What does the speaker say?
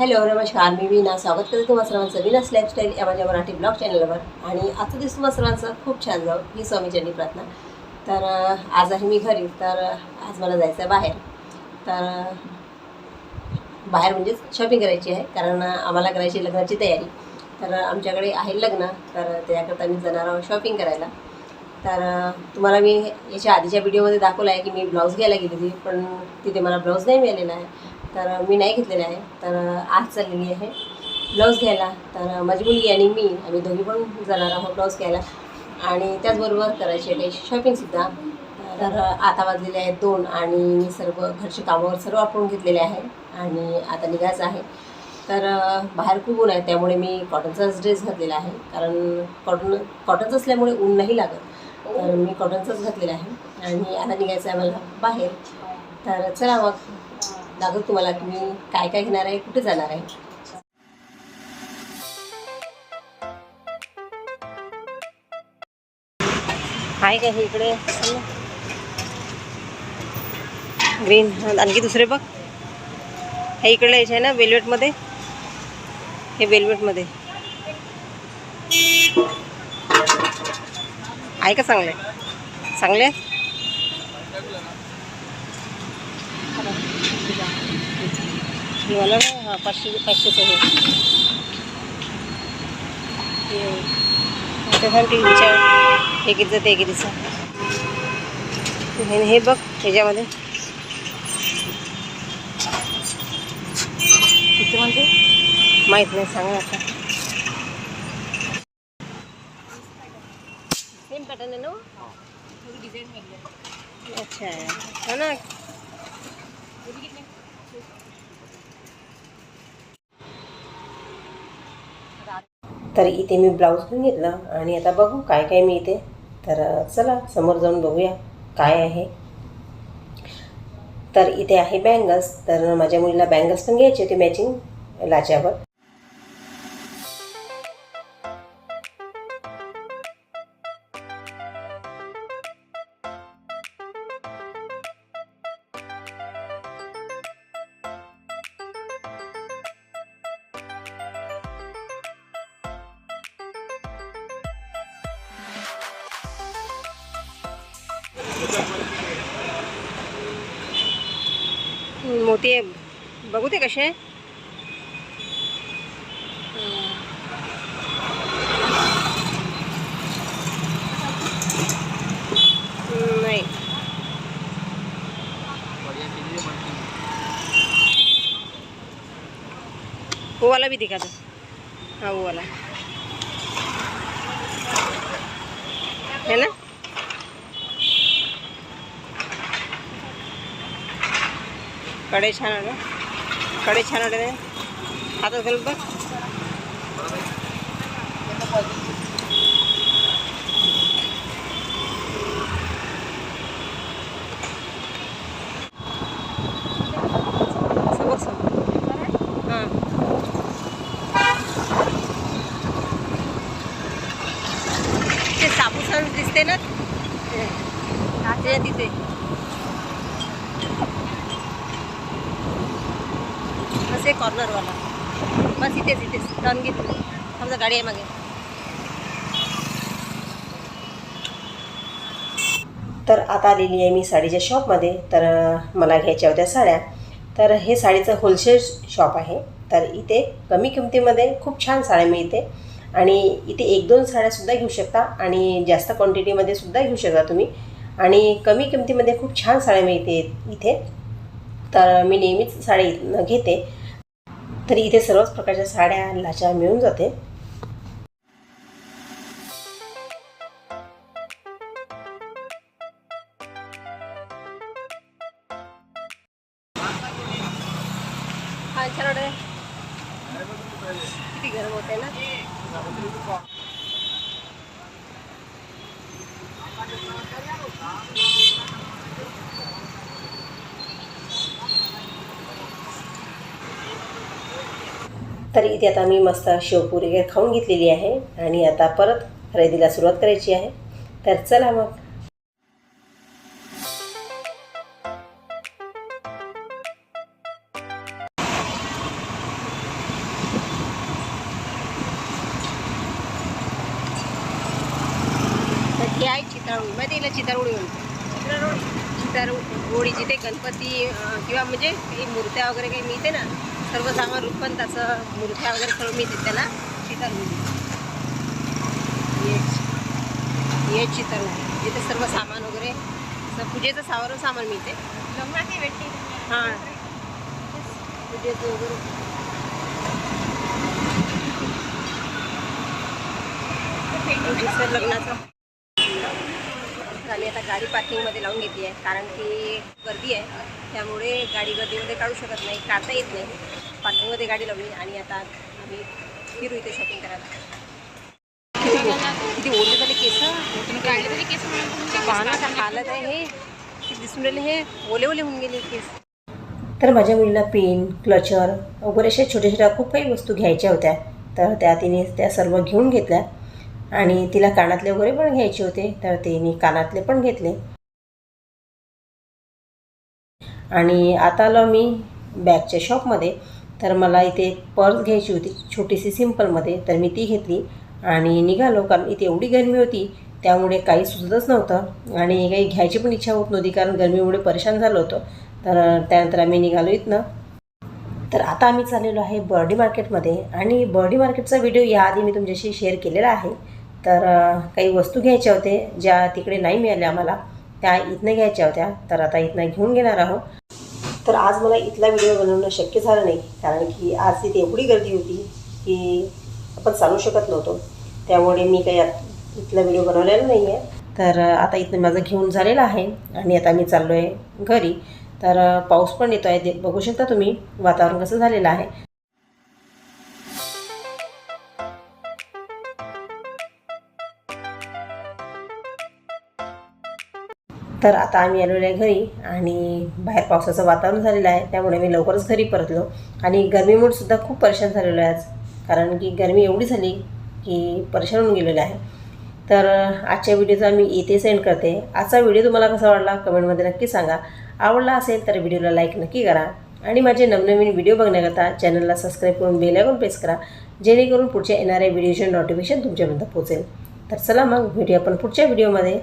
Hello नमस्कार मी वीना स्वागत करते तुम्हा सर्वांचं विनास लाईफस्टाईल या माझ्या मराठी ब्लॉग चॅनलवर आणि आजचा दिवस तुम्हा सर्वांचं खूप छान जाऊ ही स्वामीचरणी प्रार्थना. तर आज आहे मी घरी. तर आज मला जायचं आहे बाहेर. तर बाहेर म्हणजेच शॉपिंग करायची आहे. कारण आम्हाला करायची लग्नाची तयारी. तर आमच्याकडे आहे लग्न. तर त्याकरता मी जाणार आहोत शॉपिंग करायला. तर तुम्हाला मी याच्या आधीच्या व्हिडिओमध्ये दाखवलं आहे की मी ब्लाऊज घ्यायला गेली होती पण तिथे मला ब्लाऊज नाही मिळालेला आहे. तर मी नाही घेतलेलं आहे. तर आज चाललेली आहे. ब्लाऊज घ्यायला. तर माझी मुलगी आणि मी आम्ही दोघी पण जाणार आहोत ब्लाऊज घ्यायला. आणि त्याचबरोबर करायची आहे शॉपिंगसुद्धा तर आता वाजलेले आहेत दोन आणि मी सर्व घरचे कामावर सर्व आपण घेतलेले आहे. आणि आता निघायचं आहे. तर बाहेर खूप ऊन आहे त्यामुळे मी कॉटनचाच ड्रेस घातलेला आहे. कारण कॉटन कॉटनच असल्यामुळे ऊन नाही लागत. तर मी कॉटनचाच घातलेला आहे. आणि आता निघायचं आहे मला बाहेर. तर चला मग. दाखवत तुम्हाला तुम्ही काय काय घेणार आहे? कुठे जाणार आहे? आहे का हे इकडे? ग्रीन. आणखी दुसरे बघ. हे इकडे यायचे आहे ना वेल्वेटमध्ये? हे वेल्वेटमध्ये. आहे का चांगले? चांगले हे मला ना हा पाचशे पाचशेचं आहे. हे त्याच्यासाठी विचार. हे कितीचं ते कितीचं हे हे बघ ह्याच्यामध्ये किती म्हणजे? माहीत नाही सांगा आता. सेम पॅटर्न आहे ना अच्छा. हो ना. तर इथे मी ब्लाऊज पण घेतला आणि आता बघू काय काय मी इथे तर चला समोर जाऊन बघूया काय आहे. तर इथे आहे बँगल्स. तर माझ्या मुलीला बँगल्स पण घ्यायचे होते मॅचिंग लाच्यावर. मोती आहे. बघू ते कसे नाही. ओवाला भी दिखा दो हाँ ओवाला. है ना? कडे छान आलं कडे छान आले हातात घालून बघ. ते साबुसान दिसते ना? ते तिथे. बस कॉर्नरवाला. बस इथेच इथेच. टर्न घे समजा गाडी आहे मागे. तर आता आलेली आहे मी साडीच्या शॉपमध्ये. तर मला घ्यायच्या होत्या साड्या. तर हे साडीचं होलसेल शॉप आहे. तर इथे कमी किमतीमध्ये खूप छान साड्या मिळते. आणि इथे एक दोन साड्यासुद्धा घेऊ शकता. आणि जास्त क्वांटिटीमध्ये सुद्धा घेऊ शकता तुम्ही. आणि कमी किमतीमध्ये खूप छान साड्या मिळते इथे. तर मी नेहमीच साडी घेते. तरी इथे सर्वच प्रकारच्या साड्या लाच्या मिळून जाते. किती गरम होते ना? तर इथे आता मी मस्त शेवपुरी वगैरे खाऊन घेतलेली आहे आणि आता परत खरेदीला सुरुवात करायची आहे. तर चला मग. ही आहे चिताळोळी चितारोळी चितारोळी होळी जिथे गणपती किंवा म्हणजे मूर्त्या वगैरे काही मिळते ना सर्व सामान रूपण त्याचं मूर्त्या वगैरे सर्व मिळते त्याला. चितारोळी हेच हेच चितारोळी जिथे सर्व सामान वगैरे पूजेचं सावर सामान मिळते. हां. पूजेचं वगैरे. लग्नाचं. आम्ही आता गाडी पार्किंगमध्ये लावून घेतली आहे. कारण की गर्दी आहे. त्यामुळे गाडी गर्दीमध्ये काढू शकत नाही. काढता येत नाही. पार्किंगमध्ये गाडी लावली आणि आता आम्ही फिरू इथे शॉपिंग करायला. किती ओढले झाले केस पाहणं हालत आहे हे. दिसून राहिले हे. ओले ओले होऊन गेले केस. तर माझ्या मुलीला पेन क्लचर वगैरे अशा छोट्या छोट्या खूप काही वस्तू घ्यायच्या होत्या. तर त्या तिने त्या सर्व घेऊन घेतल्या. आणि तिला कानातले वगैरे पण घ्यायचे होते. तर तिने कानातले पण घेतले. आणि आता आलो मी बॅगच्या शॉपमध्ये तर मला इथे पर्स घ्यायची होती छोटीशी सिम्पलमध्ये. तर मी ती घेतली आणि निघालो कारण इथे एवढी गरमी होती त्यामुळे काही सुचतच नव्हतं. आणि काही घ्यायची पण इच्छा होत नव्हती कारण गरमीमुळे परेशान झालं होतं. तर त्यानंतर आम्ही निघालो इथनं. तर आता आम्ही चाललेलो आहे बर्डी मार्केटमध्ये. आणि बर्डी मार्केटचा व्हिडिओ याआधी मी तुमच्याशी शेअर केलेला आहे. तर काही वस्तू घ्यायच्या होत्या ज्या तिकडे नाही मिळाल्या आम्हाला त्या इथनं घ्यायच्या होत्या. तर आता इथनं घेऊन घेणार आहोत. तर आज मला इथला व्हिडिओ बनवणं शक्य झालं नाही. कारण की आज तिथे एवढी गर्दी होती की आपण चालू शकत नव्हतो. त्यामुळे मी काही इथला व्हिडिओ बनवलेला नाही आहे तर आता इथनं माझं घेऊन झालेलं आहे आणि आता मी चाललो आहे घरी. तर पाऊस पण येतो आहे ते बघू शकता तुम्ही वातावरण कसं झालेलं आहे. तर आता आम्ही आलेलो आहे घरी आणि बाहेर पावसाचं वातावरण झालेलं आहे त्यामुळे मी लवकरच घरी परतलो. आणि गरमीमुळेसुद्धा खूप परेशान झालेलो आहे आज कारण की गरमी एवढी झाली की परेशान होऊन गेलेलं आहे. तर आजच्या व्हिडिओचा मी इथे सेंड करते. आजचा व्हिडिओ तुम्हाला कसा वाटला कमेंटमध्ये नक्की सांगा. आवडला असेल तर व्हिडिओला लाईक नक्की करा. आणि माझे नवनवीन व्हिडिओ बघण्याकरता चॅनलला सबस्क्राईब करून बेल प्रेस करा जेणेकरून पुढच्या येणाऱ्या व्हिडिओचे नोटिफिकेशन तुमच्यापर्यंत पोहोचेल. तर चला मग भेटूया आपण पुढच्या व्हिडिओमध्ये